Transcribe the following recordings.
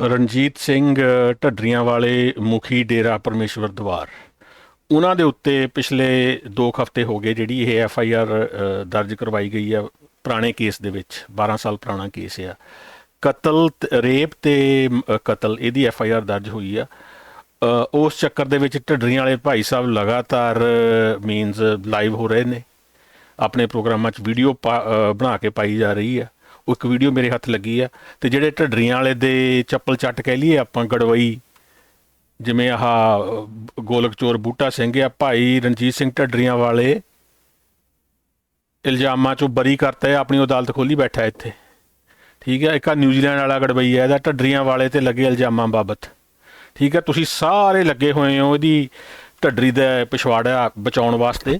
ਰਣਜੀਤ ਸਿੰਘ ਢੱਡਰੀਆਂ ਵਾਲੇ ਮੁਖੀ ਡੇਰਾ ਪਰਮੇਸ਼ਵਰ ਦਵਾਰ। ਉਹਨਾਂ ਦੇ ਉੱਤੇ ਪਿਛਲੇ 2 ਹਫ਼ਤੇ ਹੋ ਗਏ ਜਿਹੜੀ ਇਹ ਐਫ ਆਈ ਆਰ ਦਰਜ ਕਰਵਾਈ ਗਈ ਆ ਪੁਰਾਣੇ ਕੇਸ ਦੇ ਵਿੱਚ 12 ਸਾਲ ਪੁਰਾਣਾ ਕੇਸ ਆ। ਕਤਲ ਤੇ- ਰੇਪ ਤੇ ਕਤਲ, ਇਹਦੀ ਐਫ ਆਈ ਆਰ ਦਰਜ ਹੋਈ ਆ। ਉਸ ਚੱਕਰ ਦੇ ਵਿੱਚ ਢੱਡਰੀਆਂ ਵਾਲੇ ਭਾਈ ਸਾਹਿਬ ਲਗਾਤਾਰ ਮੀਨਸ ਲਾਈਵ ਹੋ ਰਹੇ ਨੇ। ਆਪਣੇ ਪ੍ਰੋਗਰਾਮਾਂ 'ਚ ਵੀਡੀਓ ਬਣਾ ਕੇ ਪਾਈ ਜਾ ਰਹੀ ਆ। ਉਹ ਇੱਕ ਵੀਡੀਓ ਮੇਰੇ ਹੱਥ ਲੱਗੀ ਆ ਤੇ ਜਿਹੜੇ ਢੱਡਰੀਆਂ ਵਾਲੇ ਦੇ ਚੱਪਲ ਚੱਟ ਕਹਿ ਲਈਏ ਆਪਾਂ, ਗੜਵਈ, ਜਿਵੇਂ ਆਹ ਗੋਲਕਚੋਰ ਬੂਟਾ ਸਿੰਘ ਆ, ਭਾਈ ਰਣਜੀਤ ਸਿੰਘ ਢੱਡਰੀਆਂ ਵਾਲੇ, ਇਲਜ਼ਾਮਾਂ ਚੋਂ ਬਰੀ ਕਰਤਾ ਹੈ, ਆਪਣੀ ਅਦਾਲਤ ਖੋਲੀ ਬੈਠਾ ਇੱਥੇ। ਠੀਕ ਹੈ, ਇੱਕ ਆ ਨਿਊਜ਼ੀਲੈਂਡ ਵਾਲਾ ਗੜਵਈ ਹੈ, ਇਹਦਾ ਢੱਡਰੀਆਂ ਵਾਲੇ ਤੇ ਲੱਗੇ ਇਲਜ਼ਾਮਾਂ ਬਾਬਤ। ਠੀਕ ਹੈ, ਤੁਸੀਂ ਸਾਰੇ ਲੱਗੇ ਹੋਏ ਹੋ ਇਹਦੀ ਢੱਡਰੀ ਦਾ ਪਿਛਵਾੜਾ ਬਚਾਉਣ ਵਾਸਤੇ।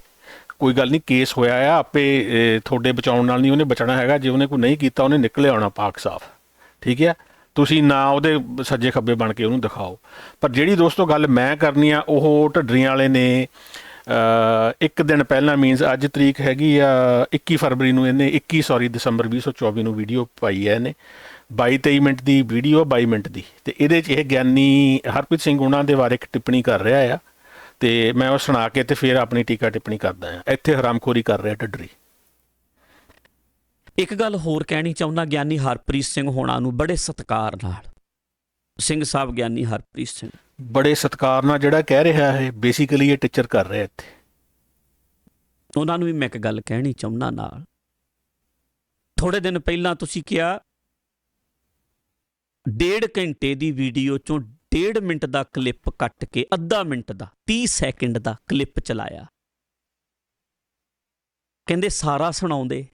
ਕੋਈ ਗੱਲ ਨਹੀਂ, ਕੇਸ ਹੋਇਆ ਆ, ਆਪੇ ਤੁਹਾਡੇ ਬਚਾਉਣ ਨਾਲ ਨਹੀਂ ਉਹਨੇ ਬਚਣਾ ਹੈਗਾ, ਜੇ ਉਹਨੇ ਕੋਈ ਨਹੀਂ ਕੀਤਾ, ਉਹਨੇ ਨਿਕਲੇ ਆਉਣਾ ਪਾਕ ਸਾਫ਼। ਠੀਕ ਹੈ ਤੁਸੀਂ ਨਾ ਉਹਦੇ ਸੱਜੇ ਖੱਬੇ ਬਣ ਕੇ ਉਹਨੂੰ ਦਿਖਾਓ। ਪਰ ਜਿਹੜੀ ਦੋਸਤੋ ਗੱਲ ਮੈਂ ਕਰਨੀ ਆ, ਉਹ ਢੱਡਰੀਆਂ ਵਾਲੇ ਨੇ ਇੱਕ ਦਿਨ ਪਹਿਲਾਂ ਮੀਨਸ ਅੱਜ ਤਰੀਕ ਹੈਗੀ ਆ 21 ਫਰਵਰੀ ਨੂੰ ਇਹਨੇ 21 ਸੌਰੀ ਦਸੰਬਰ 2024 ਨੂੰ ਵੀਡੀਓ ਪਾਈ ਹੈ ਇਹਨੇ। 22 23 ਮਿੰਟ ਦੀ ਵੀਡੀਓ 22 ਮਿੰਟ ਦੀ। ਤੇ ਇਹਦੇ 'ਚ ਇਹ ਗਿਆਨੀ ਹਰਪ੍ਰੀਤ ਸਿੰਘ ਉਹਨਾਂ ਦੇ ਬਾਰੇ ਇੱਕ ਟਿੱਪਣੀ ਕਰ ਰਿਹਾ ਆ। ਤੇ ਮੈਂ ਉਹ ਸੁਣਾ ਕੇ ਤੇ ਫਿਰ ਆਪਣੀ ਟੀਕਾ ਟਿੱਪਣੀ ਕਰਦਾ ਆ ਇੱਥੇ ਹਰਾਮਖੋਰੀ ਕਰ ਰਿਹਾ ਢੱਡਰੀ। ਇੱਕ ਗੱਲ ਹੋਰ ਕਹਿਣੀ ਚਾਹੁੰਦਾ ਗਿਆਨੀ ਹਰਪ੍ਰੀਤ ਸਿੰਘ ਹੋਣਾ ਨੂੰ ਬੜੇ ਸਤਿਕਾਰ ਨਾਲ। ਸਿੰਘ ਸਾਹਿਬ ਗਿਆਨੀ ਹਰਪ੍ਰੀਤ ਸਿੰਘ। ਬੜੇ ਸਤਿਕਾਰ ਨਾਲ ਜਿਹੜਾ ਕਹਿ ਰਿਹਾ ਹੈ ਬੇਸਿਕਲੀ ਇਹ ਟੀਚਰ ਕਰ ਰਿਹਾ ਇੱਥੇ। ਉਹਨਾਂ ਨੂੰ ਵੀ ਮੈਂ ਇੱਕ ਗੱਲ ਕਹਿਣੀ ਚਾਹੁੰਦਾ ਨਾਲ। ਥੋੜੇ ਦਿਨ ਪਹਿਲਾਂ ਤੁਸੀਂ ਕਿਹਾ ਡੇਢ ਘੰਟੇ ਦੀ ਵੀਡੀਓ ਚੋਂ ਡੇਢ ਮਿੰਟ ਦਾ ਕਲਿੱਪ ਕੱਟ ਕੇ ਅੱਧਾ ਮਿੰਟ ਦਾ 30 ਸੈਕਿੰਡ ਦਾ ਕਲਿੱਪ ਚਲਾਇਆ। ਕਹਿੰਦੇ ਸਾਰਾ ਸੁਣਾਉਂਦੇ।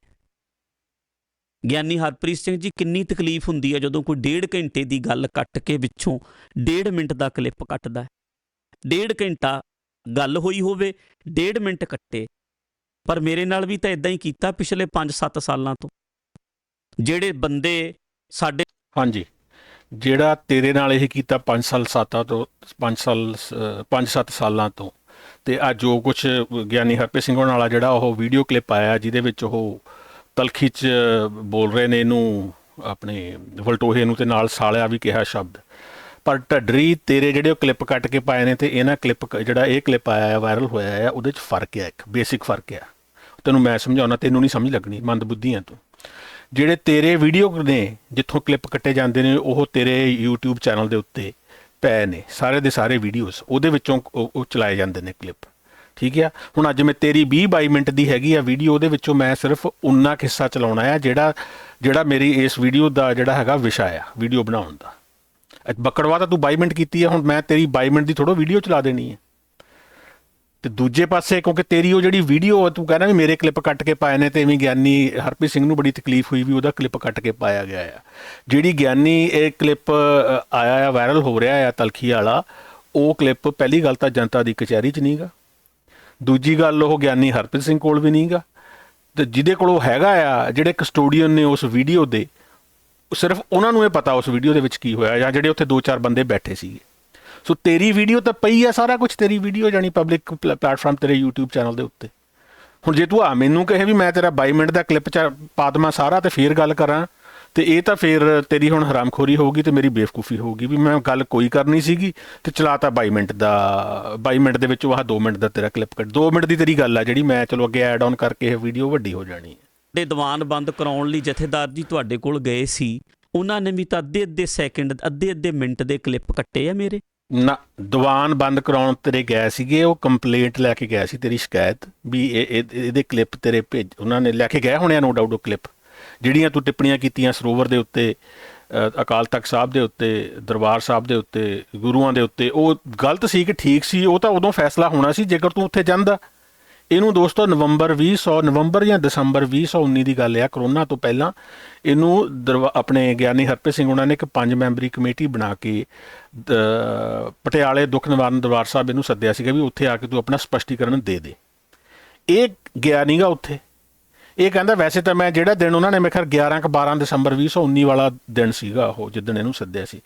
ਗਿਆਨੀ ਹਰਪ੍ਰੀਤ ਸਿੰਘ ਜੀ, ਕਿੰਨੀ ਤਕਲੀਫ ਹੁੰਦੀ ਹੈ ਜਦੋਂ ਕੋਈ ਡੇਢ ਘੰਟੇ ਦੀ ਗੱਲ ਕੱਟ ਕੇ ਵਿੱਚੋਂ ਡੇਢ ਮਿੰਟ ਦਾ ਕਲਿੱਪ ਕੱਟਦਾ ਹੈ। ਡੇਢ ਘੰਟਾ ਗੱਲ ਹੋਈ ਹੋਵੇ, ਡੇਢ ਮਿੰਟ ਕੱਟੇ। ਪਰ ਮੇਰੇ ਨਾਲ ਵੀ ਤਾਂ ਇਦਾਂ ਹੀ ਕੀਤਾ ਪਿਛਲੇ 5-7 ਸਾਲਾਂ ਤੋਂ। ਜਿਹੜੇ ਬੰਦੇ ਸਾਡੇ ਹਾਂਜੀ। ਜਿਹੜਾ ਤੇਰੇ ਨਾਲ ਇਹ ਕੀਤਾ 5 ਸਾਲ ਸਾਤਾਂ ਤੋਂ 5 ਸਾਲ 5-7 ਸਾਲਾਂ ਤੋਂ। ਤੇ ਆ ਜੋ ਕੁਝ ਗਿਆਨੀ ਹਰਪ੍ਰੀਤ ਸਿੰਘ ਹੋਣ ਵਾਲਾ ਜਿਹੜਾ ਉਹ ਵੀਡੀਓ ਕਲਿੱਪ ਆਇਆ, ਜਿਹਦੇ ਵਿੱਚ ਉਹ ਤਲਖੀ ਚ ਬੋਲ ਰਹੇ ਨੇ ਇਹਨੂੰ, ਆਪਣੇ ਵਲਟੋਹੇ ਨੂੰ ਤੇ ਨਾਲ ਸਾਲਿਆ ਵੀ ਕਿਹਾ ਸ਼ਬਦ। ਪਰ ਢੱਡਰੀ ਤੇਰੇ ਜਿਹੜੇ ਉਹ ਕਲਿੱਪ ਕੱਟ ਕੇ ਪਾਏ ਨੇ ਤੇ ਇਹਨਾਂ ਕਲਿੱਪ ਜਿਹੜਾ ਇਹ ਕਲਿੱਪ ਆਇਆ ਹੈ ਵਾਇਰਲ ਹੋਇਆ ਹੈ, ਉਹਦੇ ਚ ਫ਼ਰਕ ਹੈ ਇੱਕ ਬੇਸਿਕ ਫ਼ਰਕ ਹੈ ਤੈਨੂੰ ਮੈਂ ਸਮਝਾਉਣਾ ਤੈਨੂੰ ਨਹੀਂ ਸਮਝ ਲੱਗਣੀ, ਮੰਦਬੁੱਧੀ ਹੈ ਤੂੰ। ਜਿਹੜੇ ਤੇਰੇ ਵੀਡੀਓ ਨੇ, ਜਿੱਥੋਂ ਕਲਿੱਪ ਕੱਟੇ ਜਾਂਦੇ ਨੇ, ਉਹ ਤੇਰੇ YouTube ਚੈਨਲ ਦੇ ਉੱਤੇ ਪਏ ਨੇ, ਸਾਰੇ ਦੇ ਸਾਰੇ ਵੀਡੀਓਜ਼ ਉਹਦੇ ਵਿੱਚੋਂ ਉਹ ਚਲਾਏ ਜਾਂਦੇ ਨੇ ਕਲਿੱਪ ਠੀਕ ਹੈ ਹੁਣ ਅੱਜ ਮੈਂ ਤੇਰੀ 20 22 ਮਿੰਟ ਦੀ ਹੈਗੀ ਆ ਵੀਡੀਓ ਉਹਦੇ ਵਿੱਚੋਂ ਮੈਂ ਸਿਰਫ ਉਨਾ ਕੁ ਹਿੱਸਾ ਚਲਾਉਣਾ ਆ, ਜਿਹੜਾ ਜਿਹੜਾ ਮੇਰੀ ਇਸ ਵੀਡੀਓ ਦਾ ਜਿਹੜਾ ਹੈਗਾ ਵਿਸ਼ਾ ਆ ਵੀਡੀਓ ਬਣਾਉਣ ਦਾ। ਅੱਜ ਬੱਕੜਵਾ ਤਾਂ ਤੂੰ 22 ਮਿੰਟ ਕੀਤੀ ਆ, ਹੁਣ ਮੈਂ ਤੇਰੀ 22 ਮਿੰਟ ਦੀ ਥੋੜੋ ਵੀਡੀਓ ਚਲਾ ਦੇਣੀ ਹੈ ਤੇ ਦੂਜੇ ਪਾਸੇ, ਕਿਉਂਕਿ ਤੇਰੀ ਉਹ ਜਿਹੜੀ ਵੀਡੀਓ ਤੂੰ ਕਹਿੰਦਾ ਵੀ ਮੇਰੇ ਕਲਿੱਪ ਕੱਟ ਕੇ ਪਾਏ ਨੇ ਤੇ ਐਵੇਂ ਗਿਆਨੀ ਹਰਪ੍ਰੀਤ ਸਿੰਘ ਨੂੰ ਬੜੀ ਤਕਲੀਫ ਹੋਈ ਵੀ ਉਹਦਾ ਕਲਿੱਪ ਕੱਟ ਕੇ ਪਾਇਆ ਗਿਆ ਆ। ਜਿਹੜੀ ਗਿਆਨੀ ਇਹ ਕਲਿੱਪ ਆਇਆ ਆ ਵਾਇਰਲ ਹੋ ਰਿਹਾ ਆ, ਤਲਖੀ ਵਾਲਾ, ਉਹ ਕਲਿੱਪ ਪਹਿਲੀ ਗੱਲ ਤਾਂ ਜਨਤਾ ਦੀ ਕਚਹਿਰੀ 'ਚ ਨਹੀਂਗਾ ਦੂਜੀ ਗੱਲ ਉਹ ਗਿਆਨੀ ਹਰਪ੍ਰੀਤ ਸਿੰਘ ਕੋਲ ਵੀ ਨਹੀਂਗਾ ਤੇ ਜਿਹਦੇ ਕੋਲ ਉਹ ਹੈਗਾ ਆ, ਜਿਹੜੇ ਕਸਟੋਡੀਅਨ ਨੇ ਉਸ ਵੀਡੀਓ ਦੇ ਸਿਰਫ ਉਹਨਾਂ ਨੂੰ ਇਹ ਪਤਾ ਉਸ ਵੀਡੀਓ ਦੇ ਵਿੱਚ ਕੀ ਹੋਇਆ, ਜਾਂ ਜਿਹੜੇ ਉੱਥੇ ਦੋ ਚਾਰ ਬੰਦੇ ਬੈਠੇ ਸੀਗੇ। ਸੋ ਤੇਰੀ ਵੀਡੀਓ ਤਾਂ ਪਈ ਆ, ਸਾਰਾ ਕੁਝ ਤੇਰੀ ਵੀਡੀਓ ਜਾਨੀ ਪਬਲਿਕ ਪਲੇਟਫਾਰਮ ਤੇਰੇ YouTube ਚੈਨਲ ਦੇ ਉੱਤੇ। ਹੁਣ ਜੇ ਤੂੰ ਆ ਮੈਨੂੰ ਕਹੇ ਵੀ ਮੈਂ ਤੇਰਾ 22 ਮਿੰਟ ਦਾ ਕਲਿੱਪ ਚ ਪਾ ਦੇਵਾਂ ਸਾਰਾ ਤੇ ਫੇਰ ਗੱਲ ਕਰਾਂ, ਤੇ ਇਹ ਤਾਂ ਫੇਰ ਤੇਰੀ ਹੁਣ ਹਰਾਮਖੋਰੀ ਹੋਊਗੀ ਤੇ ਮੇਰੀ ਬੇਵਕੂਫੀ ਹੋਊਗੀ ਵੀ ਮੈਂ ਗੱਲ ਕੋਈ ਕਰਨੀ ਸੀਗੀ ਤੇ ਚਲਾਤਾ 22 ਮਿੰਟ ਦਾ 22 ਮਿੰਟ ਦੇ ਵਿੱਚ ਆਹ 2 ਮਿੰਟ ਦਾ ਤੇਰਾ ਕਲਿੱਪ ਕੱਟ 2 ਮਿੰਟ ਦੀ ਤੇਰੀ ਗੱਲ ਆ ਜਿਹੜੀ ਮੈਂ ਚਲੋ ਅੱਗੇ ਐਡ ਆਨ ਕਰਕੇ ਇਹ ਵੀਡੀਓ ਵੱਡੀ ਹੋ ਜਾਣੀ ਹੈ। ਦੇ ਦੀਵਾਨ ਬੰਦ ਕਰਾਉਣ ਲਈ ਜਥੇਦਾਰ ਜੀ ਤੁਹਾਡੇ ਕੋਲ ਗਏ ਸੀ, ਉਹਨਾਂ ਨੇ ਵੀ ਤਾਂ ਅੱਧੇ ਅੱਧੇ ਸੈਕਿੰਡ ਅੱਧੇ ਅੱਧੇ ਮਿੰਟ ਦੇ ਕਲਿੱਪ ਕੱਟੇ ਆ ਮੇਰੇ। ਨਾ, ਦੀਵਾਨ ਬੰਦ ਕਰਾਉਣ ਤੇਰੇ ਗਏ ਸੀਗੇ, ਉਹ ਕੰਪਲੇਂਟ ਲੈ ਕੇ ਗਿਆ ਸੀ ਤੇਰੀ ਸ਼ਿਕਾਇਤ, ਵੀ ਇਹ, ਇਹ- ਇਹਦੇ ਕਲਿੱਪ ਤੇਰੇ ਭੇਜ, ਉਹਨਾਂ ਨੇ ਲੈ ਕੇ ਗਏ ਹੋਣੇ ਆ ਨੋ ਡਾਊਟ ਉਹ ਕਲਿੱਪ ਜਿਹੜੀਆਂ ਤੂੰ ਟਿੱਪਣੀਆਂ ਕੀਤੀਆਂ ਸਰੋਵਰ ਦੇ ਉੱਤੇ ਅਕਾਲ ਤਖਤ ਸਾਹਿਬ ਦੇ ਉੱਤੇ, ਦਰਬਾਰ ਸਾਹਿਬ ਦੇ ਉੱਤੇ, ਗੁਰੂਆਂ ਦੇ ਉੱਤੇ, ਉਹ ਗਲਤ ਸੀ ਕਿ ਠੀਕ ਸੀ, ਉਹ ਤਾਂ ਉਦੋਂ ਫੈਸਲਾ ਹੋਣਾ ਸੀ, ਜੇਕਰ ਤੂੰ ਉੱਥੇ ਜਾਂਦਾ। ਇਹਨੂੰ ਦੋਸਤੋ ਨਵੰਬਰ 2000 ਨਵੰਬਰ ਜਾਂ ਦਸੰਬਰ 2019 ਦੀ ਗੱਲ ਆ, ਕਰੋਨਾ ਤੋਂ ਪਹਿਲਾਂ ਇਹਨੂੰ ਦਰਬਾ- ਆਪਣੇ ਗਿਆਨੀ ਹਰਪ੍ਰੀਤ ਸਿੰਘ ਉਹਨਾਂ ਨੇ ਇੱਕ ਪੰਜ ਮੈਂਬਰੀ ਕਮੇਟੀ ਬਣਾ ਕੇ ਦ- ਪਟਿਆਲੇ ਦੁੱਖ ਨਿਵਾਰਨ ਦਰਬਾਰ ਸਾਹਿਬ ਇਹਨੂੰ ਸੱਦਿਆ ਸੀਗਾ ਵੀ ਉੱਥੇ ਆ ਕੇ ਤੂੰ ਆਪਣਾ ਸਪਸ਼ਟੀਕਰਨ ਦੇ ਦੇ। ਇਹ ਗਿਆ ਨਹੀਂਗਾ ਉੱਥੇ। ਇਹ ਕਹਿੰਦਾ, ਵੈਸੇ ਤਾਂ ਮੈਂ ਜਿਹੜਾ ਦਿਨ ਉਹਨਾਂ ਨੇ ਮੇਰੇ ਖਿਆਲ 11 ਕ 12 ਦਸੰਬਰ 2019 ਵਾਲਾ ਦਿਨ ਸੀਗਾ ਉਹ ਜਿੱਦਣ ਇਹਨੂੰ ਸੱਦਿਆ ਸੀ।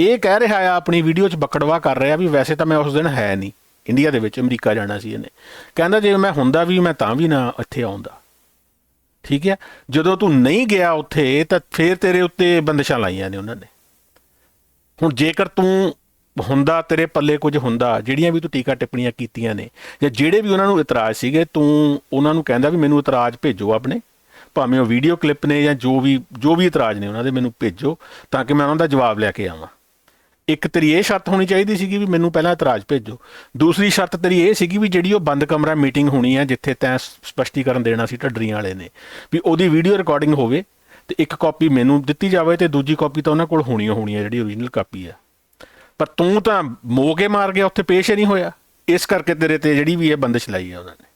ਇਹ ਕਹਿ ਰਿਹਾ ਆ, ਆਪਣੀ ਵੀਡੀਓ 'ਚ ਬਕੜਵਾ ਕਰ ਰਿਹਾ ਵੀ ਵੈਸੇ ਤਾਂ ਮੈਂ ਉਸ ਦਿਨ ਹੈ ਨਹੀਂ ਇੰਡੀਆ ਦੇ ਵਿੱਚ ਅਮਰੀਕਾ ਜਾਣਾ ਸੀ ਇਹਨੇ। ਕਹਿੰਦਾ ਜੇ ਮੈਂ ਹੁੰਦਾ ਵੀ, ਮੈਂ ਤਾਂ ਵੀ ਨਾ ਇੱਥੇ ਆਉਂਦਾ। ਠੀਕ ਹੈ? ਜਦੋਂ ਤੂੰ ਨਹੀਂ ਗਿਆ ਉੱਥੇ, ਤਾਂ ਫੇਰ ਤੇਰੇ ਉੱਤੇ ਬੰਦਸ਼ਾਂ ਲਾਈਆਂ ਨੇ ਉਹਨਾਂ ਨੇ। ਹੁਣ ਜੇਕਰ ਤੂੰ ਹੁੰਦਾ, ਤੇਰੇ ਪੱਲੇ ਕੁਝ ਹੁੰਦਾ, ਜਿਹੜੀਆਂ ਵੀ ਤੂੰ ਟੀਕਾ ਟਿੱਪਣੀਆਂ ਕੀਤੀਆਂ ਨੇ, ਜਾਂ ਜਿਹੜੇ ਵੀ ਉਹਨਾਂ ਨੂੰ ਇਤਰਾਜ਼ ਸੀਗੇ, ਤੂੰ ਉਹਨਾਂ ਨੂੰ ਕਹਿੰਦਾ ਵੀ ਮੈਨੂੰ ਇਤਰਾਜ਼ ਭੇਜੋ ਆਪਣੇ। ਭਾਵੇਂ ਉਹ ਵੀਡੀਓ ਕਲਿੱਪ ਨੇ ਜਾਂ ਜੋ ਵੀ ਜੋ ਵੀ ਇਤਰਾਜ਼ ਨੇ ਉਹਨਾਂ ਦੇ, ਮੈਨੂੰ ਭੇਜੋ, ਤਾਂ ਕਿ ਮੈਂ ਉਹਨਾਂ ਦਾ ਜਵਾਬ ਲੈ ਕੇ ਆਵਾਂ। ਇੱਕ ਤੇਰੀ ਇਹ ਸ਼ਰਤ ਹੋਣੀ ਚਾਹੀਦੀ ਸੀਗੀ ਵੀ ਮੈਨੂੰ ਪਹਿਲਾਂ ਇਤਰਾਜ਼ ਭੇਜੋ। ਦੂਸਰੀ ਸ਼ਰਤ ਤੇਰੀ ਇਹ ਸੀਗੀ ਵੀ ਜਿਹੜੀ ਉਹ ਬੰਦ ਕਮਰਾ ਮੀਟਿੰਗ ਹੋਣੀ ਹੈ, ਜਿੱਥੇ ਤੈਂ ਸਪਸ਼ਟੀਕਰਨ ਦੇਣਾ ਸੀ ਢੱਡਰੀਆਂ ਵਾਲੇ ਨੇ। ਵੀ ਉਹਦੀ ਵੀਡੀਓ ਰਿਕਾਰਡਿੰਗ ਹੋਵੇ ਤੇ ਇੱਕ ਕਾਪੀ ਮੈਨੂੰ ਦਿੱਤੀ ਜਾਵੇ ਤੇ ਦੂਜੀ ਕਾਪੀ ਤਾਂ ਉਹਨਾਂ ਕੋਲ ਹੋਣੀ ਹੋਣੀ ਹੈ ਜਿਹੜੀ ਓਰੀਜਨਲ ਕਾਪੀ ਆ। ਪਰ ਤੂੰ ਤਾਂ ਮੋਗੇ ਮਾਰ ਗਿਆ, ਉੱਥੇ ਪੇਸ਼ ਹੀ ਨਹੀਂ ਹੋਇਆ। ਇਸ ਕਰਕੇ ਤੇਰੇ ਤੇ ਜਿਹੜੀ ਵੀ ਇਹ ਬੰਦਸ਼ ਲਾਈ ਆ ਉਹਨਾਂ ਨੇ।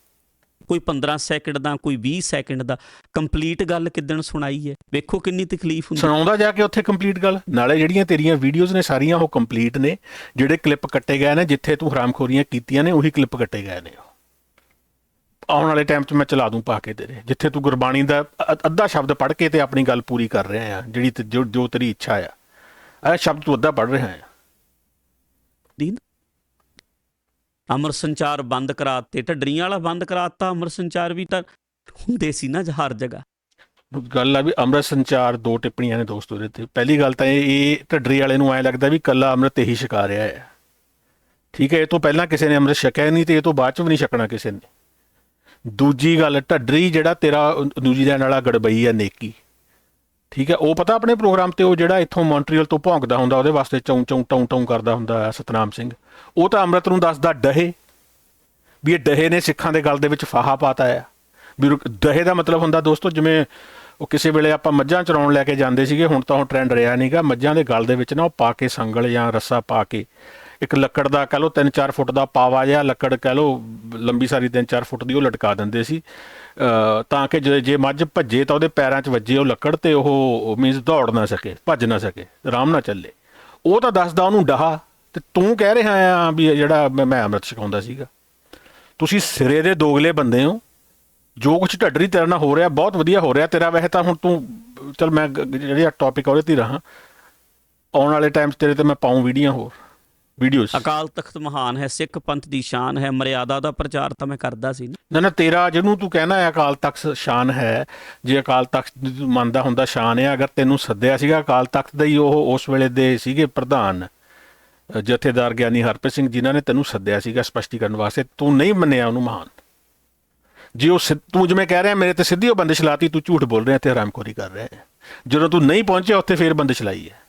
ਕੋਈ 15 ਸੈਕਿੰਡ ਦਾ ਕੋਈ 20 ਸੈਕਿੰਡ ਦਾ। ਕੰਪਲੀਟ ਗੱਲ ਕਿਦਣ ਸੁਣਾਈ ਹੈ? ਵੇਖੋ ਕਿੰਨੀ ਤਕਲੀਫ ਹੁੰਦੀ ਸੁਣਾਉਂਦਾ ਜਾ ਕੇ ਉੱਥੇ ਕੰਪਲੀਟ ਗੱਲ? ਨਾਲੇ ਜਿਹੜੀਆਂ ਤੇਰੀਆਂ ਵੀਡੀਓਜ਼ ਨੇ ਸਾਰੀਆਂ ਉਹ ਕੰਪਲੀਟ ਨੇ। ਜਿਹੜੇ ਕਲਿੱਪ ਕੱਟੇ ਗਏ ਨੇ ਜਿੱਥੇ ਤੂੰ ਹਰਾਮਖੋਰੀਆਂ ਕੀਤੀਆਂ ਨੇ ਉਹੀ ਕਲਿੱਪ ਕੱਟੇ ਗਏ ਨੇ ਆਉਣ ਵਾਲੇ ਟਾਈਮ 'ਚ ਮੈਂ ਚਲਾ ਦੂੰ ਪਾ ਕੇ ਤੇਰੇ। ਜਿੱਥੇ ਤੂੰ ਗੁਰਬਾਣੀ ਦਾ ਅੱਧਾ ਸ਼ਬਦ ਪੜ੍ਹ ਕੇ ਤੇ ਆਪਣੀ ਗੱਲ ਪੂਰੀ ਕਰ ਰਿਹਾ ਆ ਜਿਹੜੀ ਜੋ ਤੇਰੀ ਇੱਛਾ ਆ। ਇਹ ਸ਼ਬਦ ਤੂੰ ਅੱਧਾ ਪੜ੍ਹ ਰਿਹਾ ਆ। ਦੀਨ ਅਮਰ ਸੰਚਾਰ ਬੰਦ ਕਰਾ ਦਿੱਤੇ ਢੱਡਰੀਆਂ ਵਾਲਾ ਬੰਦ ਕਰਾਤਾ ਅਮਰ ਸੰਚਾਰ ਵੀ ਤਾਂ ਹੁੰਦੇ ਸੀ ਨਾ ਹਰ ਜਗ੍ਹਾ ਗੱਲ ਆ ਵੀ ਅੰਮ੍ਰਿਤ ਸੰਚਾਰ ਦੋ ਟਿੱਪਣੀਆਂ ਨੇ ਦੋਸਤੋ ਇਹਦੇ ਤੇ। ਪਹਿਲੀ ਗੱਲ ਤਾਂ ਇਹ ਇਹ ਢੱਡਰੀ ਵਾਲੇ ਨੂੰ ਐ ਲੱਗਦਾ ਵੀ ਕੱਲਾ ਅੰਮ੍ਰਿਤ ਹੀ ਛਕਾ ਰਿਹਾ ਹੈ। ਠੀਕ ਹੈ, ਇਹ ਤੋਂ ਪਹਿਲਾਂ ਕਿਸੇ ਨੇ ਅੰਮ੍ਰਿਤ ਛਕਿਆ ਨਹੀਂ ਤੇ ਇਹ ਤੋਂ ਬਾਅਦ ਚ ਵੀ ਨਹੀਂ ਛਕਣਾ ਕਿਸੇ ਨੇ। ਦੂਜੀ ਗੱਲ, ਢੱਡਰੀ ਜਿਹੜਾ ਤੇਰਾ ਦੂਜੀ ਨਿਊਜ਼ੀਲੈਂਡ ਵਾਲਾ ਗੜਬਈ ਹੈ ਨੇਕੀ। ਠੀਕ ਹੈ, ਉਹ ਪਤਾ ਆਪਣੇ ਪ੍ਰੋਗਰਾਮ ਤੇ ਉਹ ਜਿਹੜਾ ਇੱਥੋਂ ਮੌਂਟਰੀਅਲ ਤੋਂ ਭੌਂਕਦਾ ਹੁੰਦਾ, ਉਹਦੇ ਵਾਸਤੇ ਚੌਂ ਚੌਂ ਟੌਂ ਟੌਂ ਕਰਦਾ ਹੁੰਦਾ ਹੈ ਸਤਨਾਮ ਸਿੰਘ। ਉਹ ਤਾਂ ਅੰਮ੍ਰਿਤ ਨੂੰ ਦੱਸਦਾ ਡਹੇ ਵੀ ਇਹ ਡਹੇ ਨੇ ਸਿੱਖਾਂ ਦੇ ਗਲ ਦੇ ਵਿੱਚ ਫਾਹਾ ਪਾਤਾ ਆ। ਵੀ ਰੁਕ- ਡਹੇ ਦਾ ਮਤਲਬ ਹੁੰਦਾ ਦੋਸਤੋ ਜਿਵੇਂ ਉਹ ਕਿਸੇ ਵੇਲੇ ਆਪਾਂ ਮੱਝਾਂ ਚਰਾਉਣ ਲੈ ਕੇ ਜਾਂਦੇ ਸੀਗੇ ਹੁਣ ਤਾਂ ਉਹ ਟ੍ਰੈਂਡ ਰਿਹਾ ਨਹੀਂਗਾ ਮੱਝਾਂ ਦੇ ਗਲ ਦੇ ਵਿੱਚ ਨਾ ਉਹ ਪਾ ਕੇ ਸੰਗਲ ਜਾਂ ਰੱਸਾ ਪਾ ਕੇ ਇੱਕ ਲੱਕੜ ਦਾ ਕਹ ਲਓ 3-4 ਫੁੱਟ ਦਾ ਪਾਵਾ ਜਿਹਾ ਲੱਕੜ ਕਹ ਲਓ ਲੰਬੀ ਸਾਰੀ 3-4 ਫੁੱਟ ਦੀ ਉਹ ਲਟਕਾ ਦਿੰਦੇ ਸੀ। ਅ, ਤਾਂ ਕਿ ਜੇ ਜੇ ਮੱਝ ਭੱਜੇ ਤਾਂ ਉਹਦੇ ਪੈਰਾਂ 'ਚ ਵੱਜੇ ਉਹ ਲੱਕੜ ਤੇ ਉਹ ਮੀਨਸ ਦੌੜ ਨਾ ਸਕੇ ਭੱਜ ਨਾ ਸਕੇ ਆਰਾਮ ਨਾਲ ਚੱਲੇ। ਉਹ ਤਾਂ ਦੱਸਦਾ ਉਹਨੂੰ ਡਹਾ। ਤੇ ਤੂੰ ਕਹਿ ਰਿਹਾ ਆ ਵੀ ਜਿਹੜਾ ਮੈਂ ਅੰਮ੍ਰਿਤ ਛਕਾਉਂਦਾ ਸੀਗਾ। ਤੁਸੀਂ ਸਿਰੇ ਦੇ ਦੋਗਲੇ ਬੰਦੇ ਹੋ। ਜੋ ਕੁਝ ਢੱਡਰੀ ਤੇਰੇ ਨਾਲ ਹੋ ਰਿਹਾ ਬਹੁਤ ਵਧੀਆ ਹੋ ਰਿਹਾ। ਤੇਰਾ ਵੈਸੇ ਤਾਂ ਹੁਣ ਤੂੰ ਚਲ ਮੈਂ ਜਿਹੜੀ ਆ ਟੌਪਿਕ ਉਹਦੇ ਤੇ ਰਹਾ। ਆਉਣ ਵਾਲੇ ਟਾਈਮ 'ਚ ਤੇਰੇ ਤੇ ਮੈਂ ਪਾਉਂ ਵੀਡੀਓ ਹੋਰ। ਵੀਡੀਓਜ਼ ਅਕਾਲ ਤਖਤ ਮਹਾਨ ਹੈ ਸਿੱਖ ਪੰਥ ਦੀ ਸ਼ਾਨ ਹੈ ਮਰਿਆਦਾ ਦਾ ਪ੍ਰਚਾਰ ਤਾਂ ਮੈਂ ਕਰਦਾ ਸੀ ਨਾ ਨਾ ਤੇਰਾ ਜਿਹਨੂੰ ਤੂੰ ਕਹਿਣਾ ਹੈ ਅਕਾਲ ਤਖਤ ਸ਼ਾਨ ਹੈ ਜੇ ਅਕਾਲ ਤਖਤ ਮੰਨਦਾ ਹੁੰਦਾ ਸ਼ਾਨ ਹੈ। ਅਗਰ ਤੈਨੂੰ ਸੱਦਿਆ ਸੀਗਾ ਅਕਾਲ ਤਖਤ ਦਾ ਹੀ ਉਹ ਉਸ ਵੇਲੇ ਦੇ ਸੀਗੇ ਪ੍ਰਧਾਨ। ਜਥੇਦਾਰ ਗਿਆਨੀ ਹਰਪ੍ਰੀਤ ਸਿੰਘ ਜਿਨ੍ਹਾਂ ਨੇ ਤੈਨੂੰ ਸੱਦਿਆ ਸੀਗਾ ਸਪਸ਼ਟੀਕਰਨ ਵਾਸਤੇ ਤੂੰ ਨਹੀਂ ਮੰਨਿਆ ਉਹਨੂੰ ਮਹਾਨ। ਜੇ ਉਹ ਤੂੰ ਜਿਵੇਂ ਕਹਿ ਰਿਹਾ ਮੇਰੇ ਤੇ ਸਿੱਧੀ ਉਹ ਬੰਦਿਸ਼ ਲਾਤੀ ਤੂੰ ਝੂਠ ਬੋਲ ਰਿਹਾ ਤੇ ਹਰਾਮਖੋਰੀ ਕਰ ਰਿਹਾ ਜਦੋਂ ਤੂੰ ਨਹੀਂ ਪਹੁੰਚਿਆ ਉੱਥੇ ਫੇਰ ਬੰਦਿਸ਼ ਲਾਈ ਹੈ।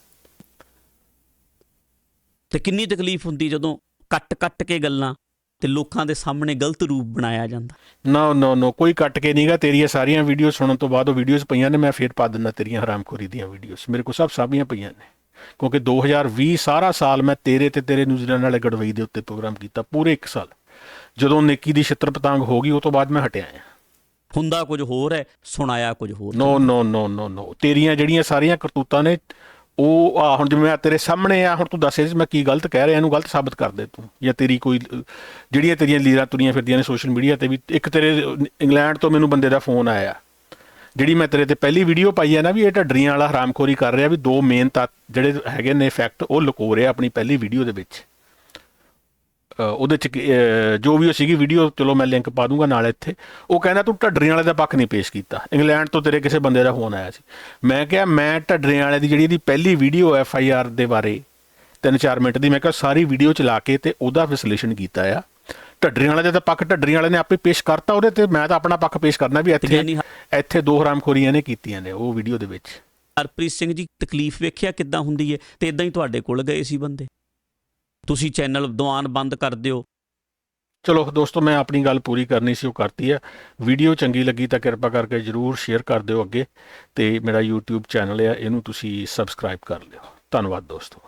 ਤੇ ਕਿੰਨੀ ਤਕਲੀਫ ਹੁੰਦੀ ਜਦੋਂ ਕੱਟ-ਕੱਟ ਕੇ ਗੱਲਾਂ ਤੇ ਲੋਕਾਂ ਦੇ ਸਾਹਮਣੇ ਗਲਤ ਰੂਪ ਬਣਾਇਆ ਜਾਂਦਾ? ਨੋ ਨੋ ਨੋ ਕੋਈ ਕੱਟ ਕੇ ਨਹੀਂਗਾ ਤੇਰੀਆਂ ਸਾਰੀਆਂ ਵੀਡੀਓ ਸੁਣਨ ਤੋਂ ਬਾਅਦ ਉਹ ਵੀਡੀਓਜ਼ ਪਈਆਂ ਨੇ ਮੈਂ ਫੇਰ ਪਾ ਦਿੰਦਾ ਤੇਰੀਆਂ ਹਰਾਮਖੋਰੀ ਦੀਆਂ ਵੀਡੀਓਜ਼ ਮੇਰੇ ਕੋਲ ਸਭ ਸਾਬੀਆਂ ਪਈਆਂ ਨੇ। ਕਿਉਂਕਿ 2020 ਸਾਰਾ ਸਾਲ ਮੈਂ ਤੇਰੇ ਤੇ ਤੇਰੇ ਨਿਊਜ਼ੀਲੈਂਡ ਵਾਲੇ ਗੜਵਈ ਦੇ ਉੱਤੇ ਪ੍ਰੋਗਰਾਮ ਕੀਤਾ ਪੂਰੇ 1 ਸਾਲ। ਜਦੋਂ ਨੇਕੀ ਦੀ ਛਿੱਤਰ ਪਤੰਗ ਹੋ ਗਈ ਉਹ ਤੋਂ ਬਾਅਦ ਮੈਂ ਹਟਿਆ ਆ ਹੁੰਦਾ ਕੁਝ ਹੋਰ ਹੈ ਸੁਣਾਇਆ ਕੁਝ ਹੋਰ? ਨੋ ਨੋ ਨੋ ਨੋ ਨੋ ਤੇਰੀਆਂ ਜਿਹੜੀਆਂ ਸਾਰੀਆਂ ਕਰਤੂਤਾਂ ਨੇ ਉਹ ਆ ਹੁਣ ਜਿਵੇਂ ਆ ਤੇਰੇ ਸਾਹਮਣੇ ਆ ਹੁਣ ਤੂੰ ਦੱਸ ਇਸ ਮੈਂ ਕੀ ਗਲਤ ਕਹਿ ਰਿਹਾ ਇਹਨੂੰ ਗਲਤ ਸਾਬਤ ਕਰ ਦੇ ਤੂੰ। ਜਾਂ ਤੇਰੀ ਕੋਈ ਜਿਹੜੀਆਂ ਤੇਰੀਆਂ ਲੀਰਾਂ ਤੁਰੀਆਂ ਫਿਰਦੀਆਂ ਨੇ ਸੋਸ਼ਲ ਮੀਡੀਆ ਤੇ ਵੀ ਇੱਕ ਤੇਰੇ ਇੰਗਲੈਂਡ ਤੋਂ ਮੈਨੂੰ ਬੰਦੇ ਦਾ ਫੋਨ ਆਇਆ। ਜਿਹੜੀ ਮੈਂ ਤੇਰੇ ਤੇ ਪਹਿਲੀ ਵੀਡੀਓ ਪਾਈ ਹੈ ਨਾ ਵੀ ਇਹ ਢੱਡਰੀਆਂ ਵਾਲਾ ਹਰਾਮਖੋਰੀ ਕਰ ਰਿਹਾ ਵੀ ਦੋ ਮੇਨ ਤੱਤ ਜਿਹੜੇ ਹੈਗੇ ਨੇ ਫੈਕਟ ਉਹ ਲੁਕੋ ਰਿਹਾ ਆਪਣੀ ਪਹਿਲੀ ਵੀਡੀਓ ਦੇ ਵਿੱਚ। ਉਹਦੇ ਚ ਕੀ- ਜੋ ਵੀ ਉਹ ਸੀਗੀ ਵੀਡੀਓ ਚਲੋ ਮੈਂ ਲਿੰਕ ਪਾ ਦੂੰਗਾ ਨਾਲ ਇੱਥੇ। ਉਹ ਕਹਿੰਦਾ ਤੂੰ ਢੱਡਰੀਆਂ ਵਾਲੇ ਦਾ ਪੱਖ ਨਹੀਂ ਪੇਸ਼ ਕੀਤਾ। ਇੰਗਲੈਂਡ ਤੋਂ ਤੇਰੇ ਕਿਸੇ ਬੰਦੇ ਦਾ ਫੋਨ ਆਇਆ ਸੀ। ਮੈਂ ਕਿਹਾ, ਮੈਂ ਢੱਡਰੀਆਂ ਵਾਲੇ ਦੀ ਜਿਹੜੀ ਇਹਦੀ ਪਹਿਲੀ ਵੀਡੀਓ ਐਫ ਆਈ ਆਰ ਦੇ ਬਾਰੇ 3-4 ਮਿੰਟ ਦੀ, ਮੈਂ ਕਿਹਾ ਸਾਰੀ ਵੀਡੀਓ ਚਲਾ ਕੇ ਤੇ ਉਹਦਾ ਵਿਸ਼ਲੇਸ਼ਣ ਕੀਤਾ ਆ। ਢੱਡਰੀਆਂ ਵਾਲੇ ਦਾ ਤਾਂ ਪੱਖ ਢੱਡਰੀਆਂ ਵਾਲੇ ਨੇ ਆਪੇ ਪੇਸ਼ ਕਰਤਾ ਉਹਦੇ ਤੇ ਮੈਂ ਤਾਂ ਆਪਣਾ ਪੱਖ ਪੇਸ਼ ਕਰਨਾ ਵੀ ਇੱਥੇ ਇੱਥੇ ਦੋ ਹਰਾਮਖੋਰੀਆਂ ਨੇ ਕੀਤੀਆਂ ਨੇ ਉਹ ਵੀਡੀਓ ਦੇ ਵਿੱਚ। ਹਰਪ੍ਰੀਤ ਸਿੰਘ ਜੀ ਤਕਲੀਫ ਵੇਖਿਆ ਕਿੱਦਾਂ ਹੁੰਦੀ ਹੈ ਤੇ ਇਦਾਂ ਹੀ ਤੁਹਾਡੇ ਕੋਲ ਗਏ ਸੀ ਬੰਦੇ। ਤੁਸੀਂ ਚੈਨਲ ਦੀਵਾਨ ਬੰਦ ਕਰ ਦਿਓ। ਚਲੋ ਦੋਸਤੋ ਮੈਂ ਆਪਣੀ ਗੱਲ ਪੂਰੀ ਕਰਨੀ ਸੀ ਉਹ ਕਰਤੀ ਹੈ। ਵੀਡੀਓ ਚੰਗੀ ਲੱਗੀ ਤਾਂ ਕਿਰਪਾ ਕਰਕੇ ਜਰੂਰ ਸ਼ੇਅਰ ਕਰ ਦਿਓ ਅੱਗੇ। ਤੇ ਮੇਰਾ YouTube ਚੈਨਲ ਹੈ ਇਹਨੂੰ ਤੁਸੀਂ ਸਬਸਕ੍ਰਾਈਬ ਕਰ ਲਿਓ। ਧੰਨਵਾਦ ਦੋਸਤੋ।